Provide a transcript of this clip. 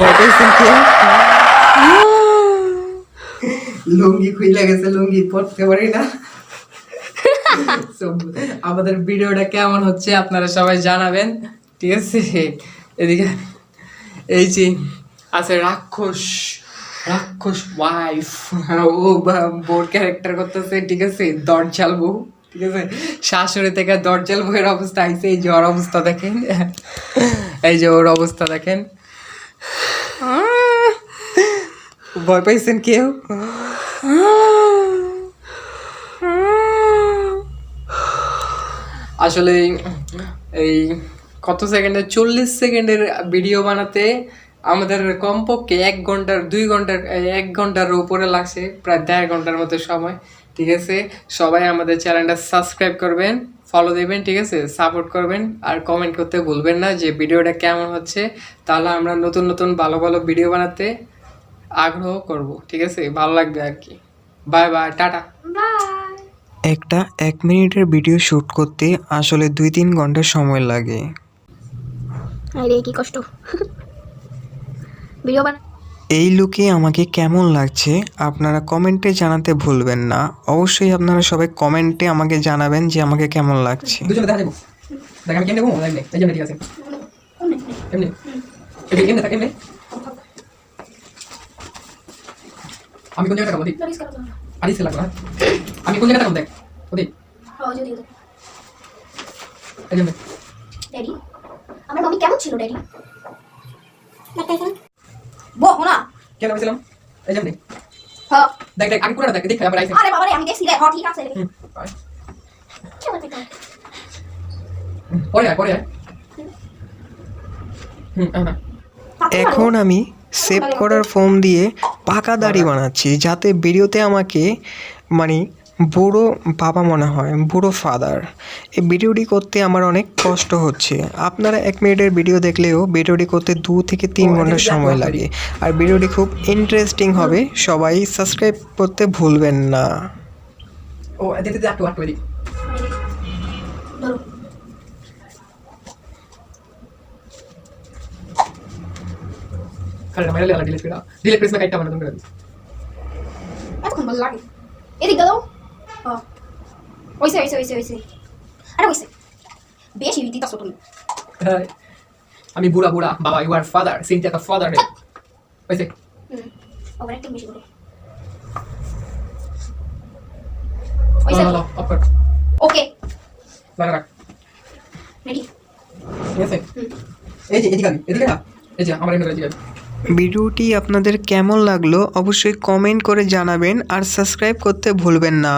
পেয়েছেন কেউ লুঙ্গি খুইলে গেছে লুঙ্গি পড়তে পারি না। আমাদের ভিডিওটা কেমন হচ্ছে আপনারা সবাই জানাবেন। ঠিক আছে? এদিকে এই যে আছে রাক্ষস রাক্ষস ওয়াইফ ও বোর ক্যারেক্টার করতেছে ঠিক আছে? দরজাল বউ ঠিক আছে? শাশুড়ি থেকে দরজাল বউয়ের অবস্থা আইছে এই যে ওর অবস্থা দেখেন। এই যে ওর অবস্থা দেখেন। ভয় পাইছেন কেউ? আসলে এই কত সেকেন্ডের চল্লিশ সেকেন্ডের ভিডিও বানাতে আমাদের কমপক্ষে এক ঘণ্টার, দুই ঘণ্টার, এক ঘণ্টার উপরে লাগছে, প্রায় দেড় ঘণ্টার মতো সময়, ঠিক আছে? সবাই আমাদের চ্যানেলটা সাবস্ক্রাইব করবেন ফলো দেবেন, ঠিক আছে? সাপোর্ট করবেন, আর কমেন্ট করতে ভুলবেন না যে ভিডিওটা কেমন হচ্ছে, তাহলে আমরা নতুন নতুন ভালো ভালো ভিডিও বানাতে আগ্রহ করব ঠিক আছে? ভালো লাগবে আর কি। Bye bye tata. একটা এক মিনিটের ভিডিও শ্যুট করতে আসলে দুই তিন ঘণ্টা সময় লাগে। আরে কি কষ্ট। ভিডিও বানা। এই লুকে আমাকে কেমন লাগছে আপনারা কমেন্টে জানাতে ভুলবেন না। অবশ্যই আপনারা সবাই কমেন্টে আমাকে জানাবেন যে আমাকে কেমন লাগছে। দেখা দেখ আমি ঠিক আছে। এমনি এমনি এমনি থাক এমনি আমি কোন থাকব দেখ। করো। না আমি কোন দেখ। ওদিক। হ্যাঁ যদি এই জন্য ড্যাডি আমার মামি কেমন ছিল ড্যাডি বো না কেন বলছিলাম এই জন্য হ্যাঁ। দেখ দেখ আমি পুরোটা দেখ দেখ আবার আইসে। আরে বাবা রে আমি দেখছি রে হ্যাঁ ঠিক আছে পরে আয় পরে আয়। হুম। এখন আমি সেভ করার ফোম দিয়ে পাকা দাড়ি বানাচ্ছি যাতে ভিডিওতে আমাকে মানে বুড়ো বাবা মনে হয় বুড়ো ফাদার এই ভিডিওটি করতে আমার অনেক কষ্ট হচ্ছে। আপনারা এক মিনিটের ভিডিও দেখলেও ভিডিওটি করতে দু থেকে তিন ঘণ্টা সময় লাগে। আর ভিডিওটি খুব ইন্টারেস্টিং হবে সবাই সাবস্ক্রাইব করতে ভুলবেন না। ও দিতে দিতে একটু একটু এদিক ধরো লেলা ডিলিট করে দাও ডিলিট করে কাইটা বানানো করে দিই এতক্ষণ ভালো লাগে এদিক হ্যাঁ ওইসে ওইসে ওইসে ওইসে আরে ওইসে বেশি দিতাছো তুমি। আমি বুড়া বুড়া বাবা you are father Cynthia the father হয়েছে ওভার একটু বেশি করো ওইসে কর ওকে লাগা রাখ রেডি এই যে এদিকে এদিকে না এই যে আমার এখানে এদিকে আবি। ভিডিওটি আপনাদের কেমন লাগল অবশ্যই কমেন্ট করে জানাবেন আর সাবস্ক্রাইব করতে ভুলবেন না।